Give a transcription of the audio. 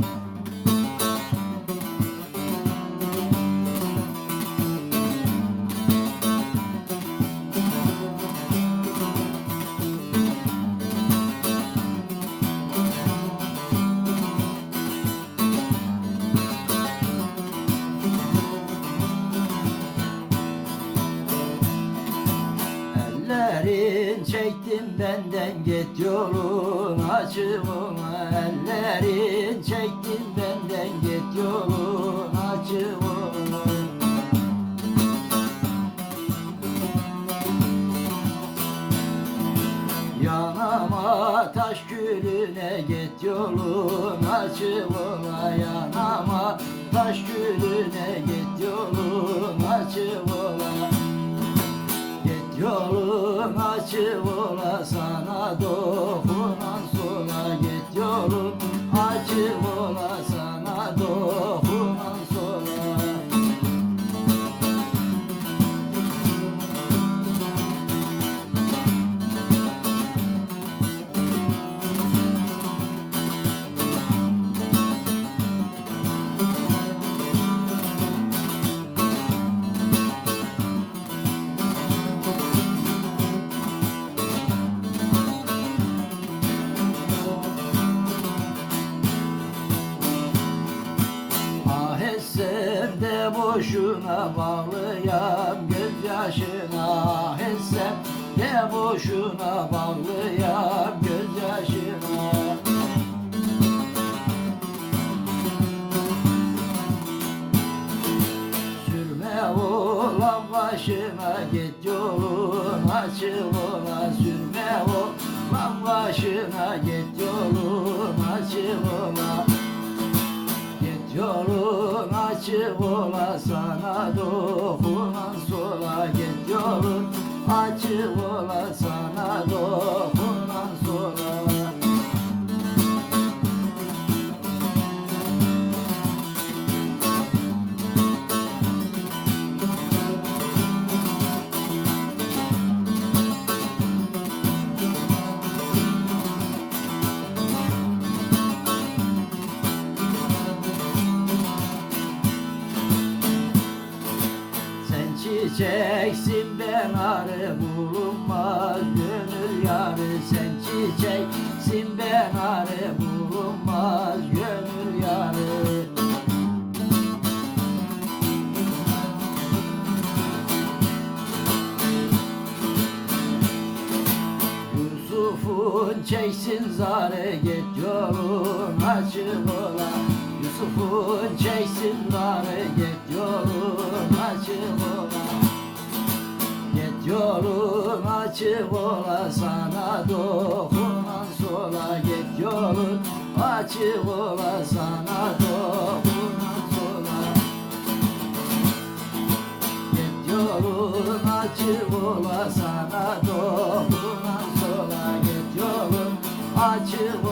thank you Ellerin çektim benden git yolun açığına Ellerin. Çektim benden git yolun açığına Yanama taş gülüne git yolun açığına Yanama taş gülüne git yolun açığına Git yolun açık ola sana dokunan sola Git yolun açık ola sana dokunan boşuna bağlıyam gözyaşına etsem de boşuna bağlıyam gözyaşına. Sürme oğlan başına git yolun açık ola Sürme oğlan başına git yolun açık ola Git yolun açık ola sana dokunan sola Git yolun açık ola sana çiçeksin ben arı bulunmaz. Gönül yarı Sen çiçeksin ben arı bulunmaz. Gönül yarı. Yusuf'un çeksin zare git yolun açık ola. Yusuf'un çeksin zare git yolun açık ola yolun açık ola sana dokunan sola Git yolun açık ola sana dokunan sola. Git yolun açık ola sana dokunan sola Git yolun açık